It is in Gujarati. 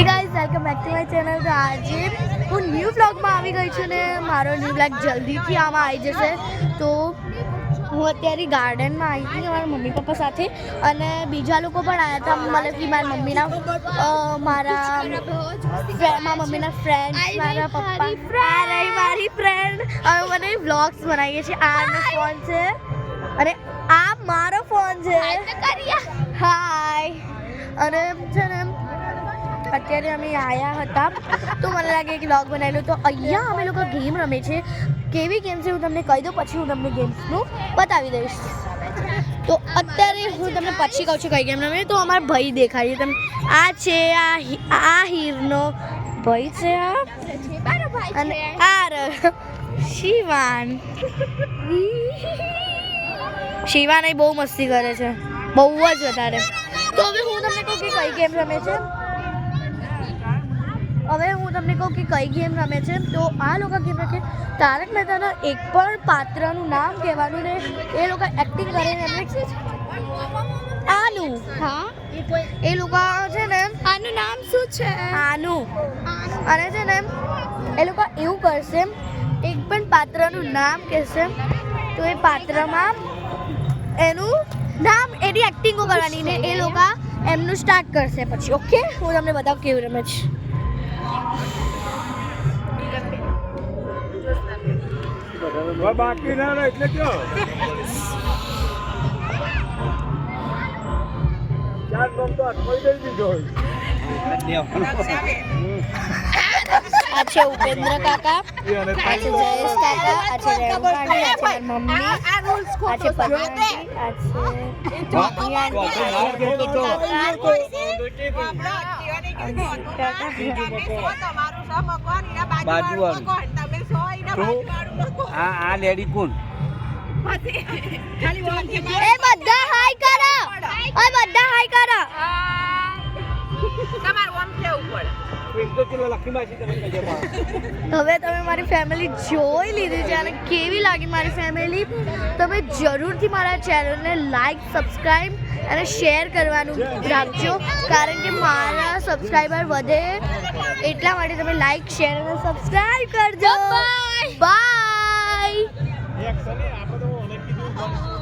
Hey guys welcome back to my channel તો આજે હું ન્યૂ વ્લોગમાં આવી ગઈ છું ને મારો ન્યૂ બ્લોગ જલ્દીથી આમાં આવી જશે. તો હું અત્યારે ગાર્ડનમાં આવી હતી મારા મમ્મી પપ્પા સાથે અને બીજા લોકો પણ આવ્યા હતા. મતલબ કે મારા મમ્મીના મારા મારા મમ્મીના ફ્રેન્ડ મારા પપ્પા. આ રહી મારી ફ્રેન્ડ હવે મને વ્લોગ્સ બનાવીએ છીએ. આનો ફોન છે. અને આ મારો ફોન છે. હાય અને છે ને અત્યારે અમે આવ્યા હતા. તો મને લાગે કે વ્લોગ બનાવેલું. તો અહીંયા અમે લોકો ગેમ રમે છે. કેવી ગેમ છે હું તમને કહી દઉં પછી હું તમને ગેમ્સનું બતાવી દઈશ. તો અત્યારે હું તમને પછી કહું છું કઈ ગેમ રમે. તો અમારા ભાઈ દેખાડીએ તમે આ છે આ આ હીરનો ભાઈ છે આ અને આ શિવાન. શિવાન એ બહુ મસ્તી કરે છે. બહુ જ વધારે. તો હવે હું તમને કહું કે કઈ ગેમ રમે છે? હવે હું તમને કહું કે કઈ ગેમ રમે છે? તો આ લોકો ગેમ રમે છે. તારક મહેતાના એક પણ પાત્રનું નામ કહેવાનું ને એ લોકો એક્ટિંગ કરીને એમને આનું. હા? એ લોકો છે ને આનું નામ શું છે? આનું. અને છે ને એ લોકો એવું કરશે એક પણ પાત્રનું નામ કહેશે તો એ પાત્રમાં એનું નામ એની એક્ટિંગો કરવાની ને એ લોકો એમનું સ્ટાર્ટ કરશે પછી. ઓકે હું તમને બતાવું કેવું રમે છે. બાકી ના રહે એટલે કયો? ચાર નોમ તો અઠવાઈ દઈ દીધો આ છે ઉપેન્દ્ર કાકા આ છે જયેશ કાકા આ છે રેવકાણી આ છે મમ્મી આ છે. પદ્માવતી આ છે? પ્રિયાંકી, આ છે અંકિત આ આ લેડી કોણ? એ બધા હાય કરો. ઓય બધા હાઈ કરો. હવે તમે મારી ફેમિલી જોઈ લીધી છે અને કેવી લાગી મારી ફેમિલી તમે જરૂરથી મારા ચેનલને લાઈક સબસ્ક્રાઈબ અને શેર કરવાનું રાખજો. કારણ કે મારા સબસ્ક્રાઈબર વધે એટલા માટે તમે લાઈક શેર અને સબસ્ક્રાઈબ કરજો.